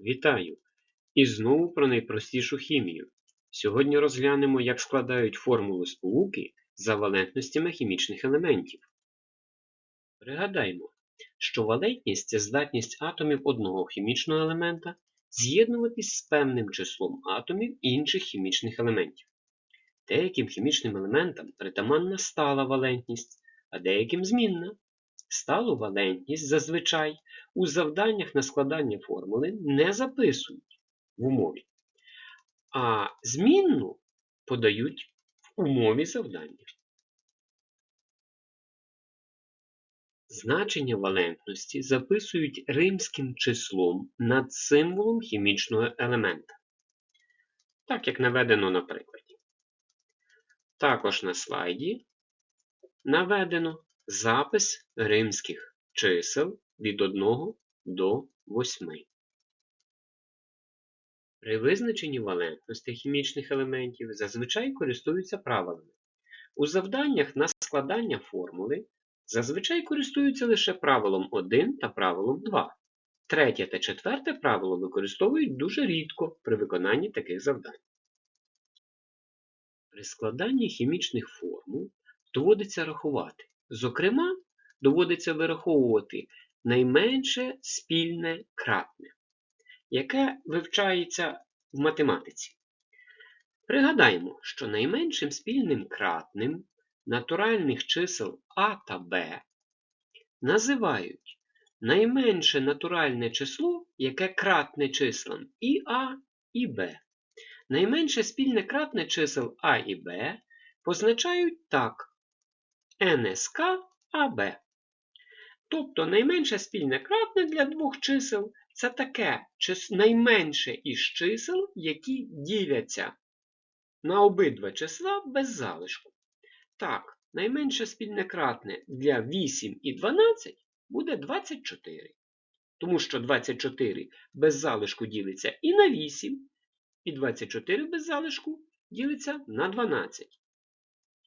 Вітаю! І знову про найпростішу хімію. Сьогодні розглянемо, як складають формули сполуки за валентностями хімічних елементів. Пригадаймо, що валентність це здатність атомів одного хімічного елемента з'єднуватись з певним числом атомів інших хімічних елементів. Деяким хімічним елементам притаманна стала валентність, а деяким змінна. Сталу валентність зазвичай у завданнях на складання формули не записують в умові, а змінну подають в умові завдання. Значення валентності записують римським числом над символом хімічного елемента. Так як наведено на прикладі. Також на слайді наведено запис римських чисел від 1 до 8. При визначенні валентності хімічних елементів зазвичай користуються правилами. У завданнях на складання формули зазвичай користуються лише правилом 1 та правилом 2. Третє та четверте правило використовують дуже рідко при виконанні таких завдань. При складанні хімічних формул доводиться рахувати. Зокрема, доводиться вираховувати найменше спільне кратне, яке вивчається в математиці. Пригадаємо, що найменшим спільним кратним натуральних чисел А та Б називають найменше натуральне число, яке кратне числам і А, і Б. Найменше спільне кратне чисел А і Б позначають так НСК АБ. Тобто найменше спільне кратне для двох чисел це таке найменше із чисел, які діляться на обидва числа без залишку. Так, найменше спільне кратне для 8 і 12 буде 24. Тому що 24 без залишку ділиться і на 8, і 24 без залишку ділиться на 12.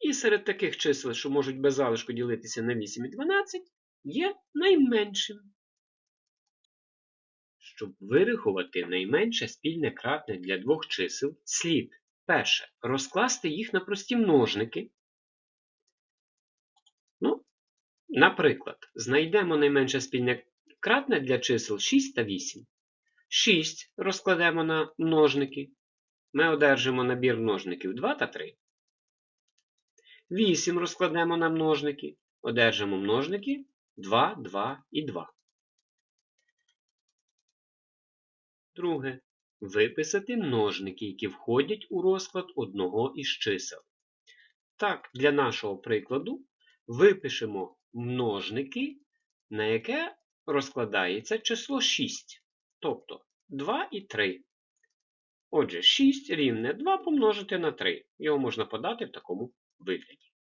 І серед таких чисел, що можуть без залишку ділитися на 8 і 12, є найменшим. Щоб вирахувати найменше спільне кратне для двох чисел, слід перше розкласти їх на прості множники. Ну, Наприклад, знайдемо найменше спільне кратне для чисел 6 та 8. 6 розкладемо на множники. Ми одержимо набір множників 2 та 3. 8 розкладемо на множники. Одержимо множники 2, 2 і 2. Друге. Виписати множники, які входять у розклад одного із чисел. Так, для нашого прикладу випишемо множники, на яке розкладається число 6. Тобто 2 і 3. Отже, 6 рівне 2 помножити на 3. Його можна подати в такому вигляді.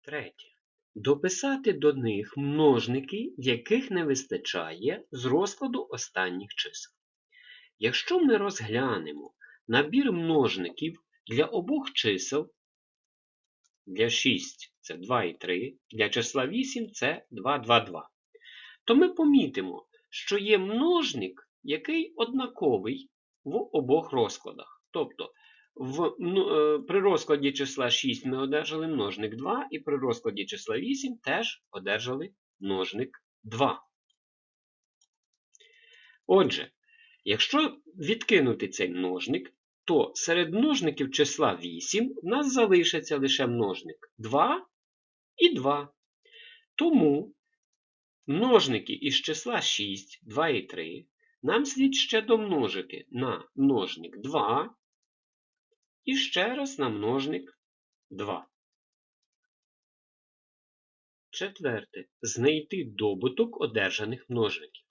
Третє. Дописати до них множники, яких не вистачає з розкладу останніх чисел. Якщо ми розглянемо набір множників для обох чисел, для 6 це 2 і 3, для числа 8 це 2, 2, 2, то ми помітимо, що є множник, який однаковий в обох розкладах. Тобто в, ну, При розкладі числа 6 ми одержали множник 2, і при розкладі числа 8 теж одержали множник 2. Отже, якщо відкинути цей множник, то серед множників числа 8 в нас залишиться лише множник 2 і 2. Тому множники із числа 6, 2 і 3 нам слід ще домножити на множник 2 і ще раз на множник 2. Четверте. Знайти добуток одержаних множників.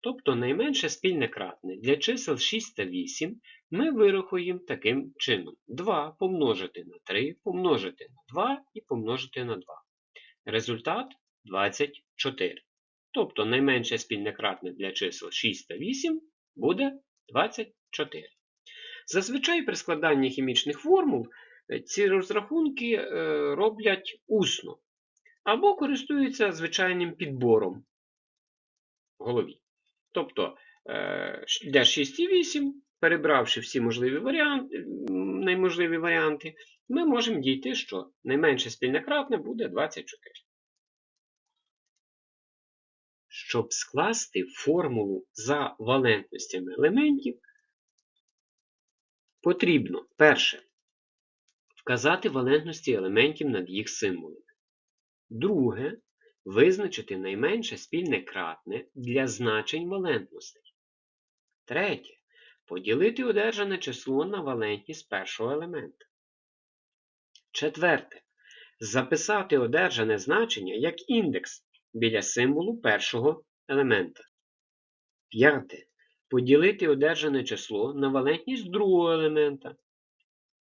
Тобто найменше спільне кратне для чисел 6 та 8 ми вирахуємо таким чином. 2 помножити на 3, помножити на 2 і помножити на 2. Результат 24. Тобто найменше спільне кратне для чисел 6 та 8 буде 24. Зазвичай при складанні хімічних формул е, ці розрахунки е, роблять усно або користуються звичайним підбором в голові. Тобто е, для 6,8, перебравши всі можливі варіанти, найможливі варіанти, ми можемо дійти, що найменше спільне кратне буде 24. Щоб скласти формулу за валентностями елементів, потрібно перше вказати валентності елементів над їх символами. Друге визначити найменше спільне кратне для значень валентностей. Третє поділити одержане число на валентність першого елемента. Четверте записати одержане значення як індекс біля символу першого елемента. П'яте. Поділити одержане число на валентність другого елемента.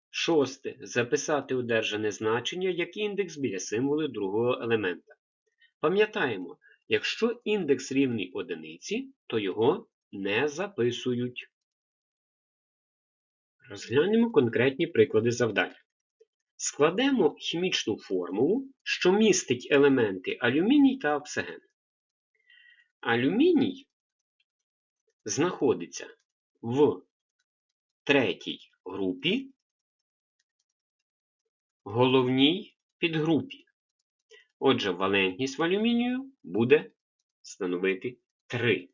Шосте. Записати одержане значення як індекс біля символу другого елемента. Пам'ятаємо, якщо індекс рівний одиниці, то його не записують. Розглянемо конкретні приклади завдань. Складемо хімічну формулу, що містить елементи алюміній та оксиген. Алюміній знаходиться в третій групі, головній підгрупі. Отже, валентність в алюмінію буде становити 3.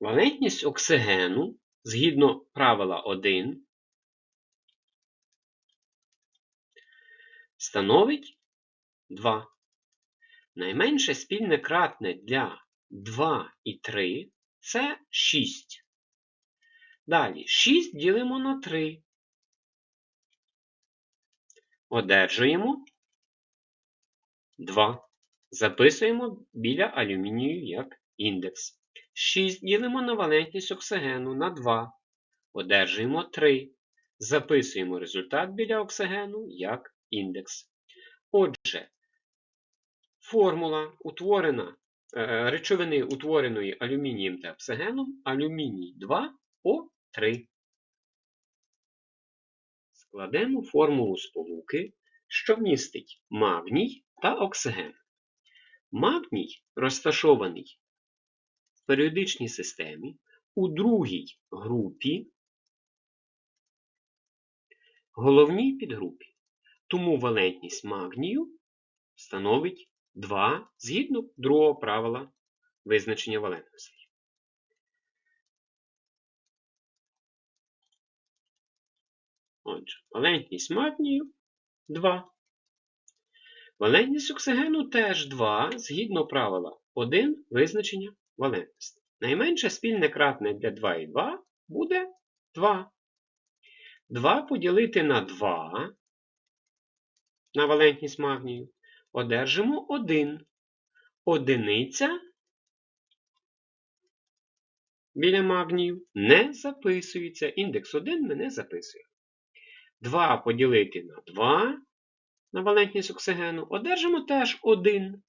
Валентність оксигену згідно правила 1 становить 2. Найменше спільне кратне для 2 і 3 це 6. Далі 6 ділимо на 3. Одержуємо 2. Записуємо біля алюмінію як індекс. 6 ділимо на валентність оксигену на 2. Одержуємо 3. Записуємо результат біля оксигену як індекс. Отже, формула утворена, речовини, утвореної алюмінієм та оксигеном, алюміній 2О3. Складемо формулу сполуки, що містить магній та оксиген. Магній розташований в періодичній системі у другій групі, головній підгрупі. Тому валентність магнію становить 2 згідно другого правила визначення валентності. Отже, валентність магнію 2. Валентність оксигену теж 2 згідно правила 1 визначення валентності. Найменше спільне кратне для 2 і 2 буде 2. 2 поділити на 2 на валентність магнію. Одержимо 1. Одиниця біля магнію не записується. Індекс 1 ми не записуємо. 2 поділити на 2 на валентність оксигену, одержимо теж 1.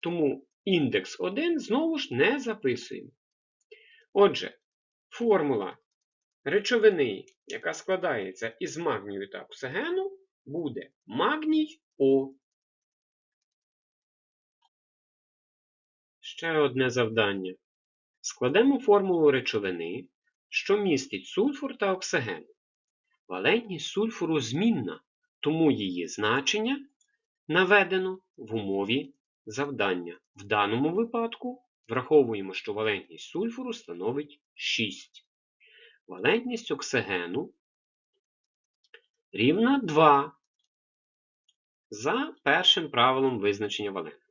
Тому індекс 1 знову ж не записуємо. Отже, формула речовини, яка складається із магнію та оксигену, буде магній О. Ще одне завдання. Складемо формулу речовини, що містить сульфур та оксиген. Валентність сульфуру змінна, тому її значення наведено в умові завдання. В даному випадку враховуємо, що валентність сульфуру становить 6. Валентність оксигену рівна 2 за першим правилом визначення валентності.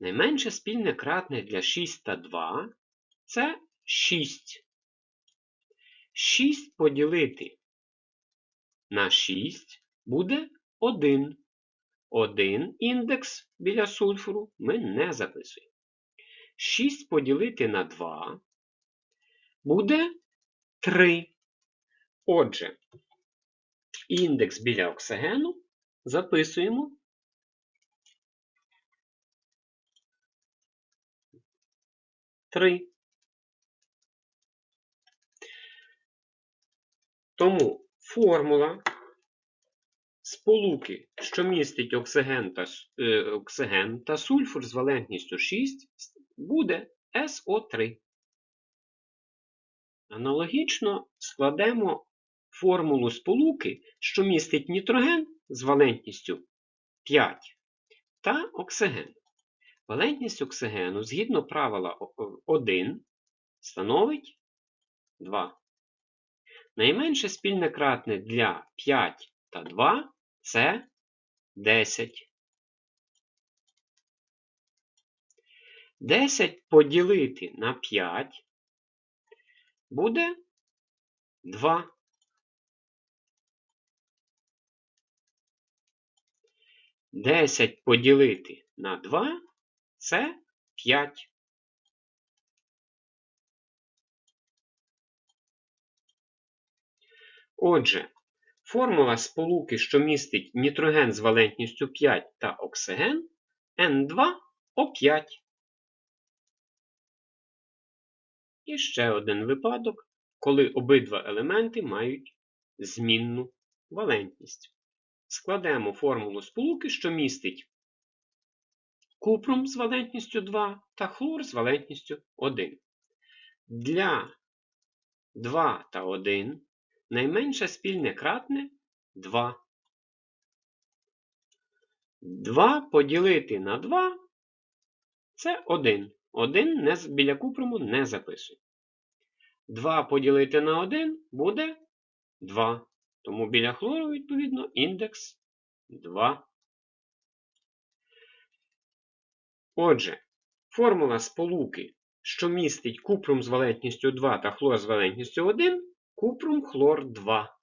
Найменше спільне кратне для 6 та 2 це 6. 6 поділити на 6 буде 1. 1 індекс біля сульфуру ми не записуємо. 6 поділити на 2 буде 3. Отже, індекс біля оксигену записуємо. Три. Тому формула сполуки, що містить оксиген та, е, оксиген та сульфур з валентністю 6, буде СО3. Аналогічно складемо формулу сполуки, що містить нітроген з валентністю 5 та оксиген. Валентність оксигену згідно правила 1 становить 2. Найменше спільне кратне для 5 та 2 це 10. 10 поділити на 5 буде 2. Десять поділити на 2 це 5. Отже, формула сполуки, що містить нітроген з валентністю 5 та оксиген N2O5. І ще один випадок, коли обидва елементи мають змінну валентність. Складемо формулу сполуки, що містить купрум з валентністю 2 та хлор з валентністю 1. Для 2 та 1 найменше спільне кратне 2. 2 поділити на 2 це 1. 1 не, біля купруму не записуй. 2 поділити на 1 буде 2. Тому біля хлору, відповідно, індекс 2. Отже, формула сполуки, що містить купрум з валентністю 2 та хлор з валентністю 1, купрум хлор 2.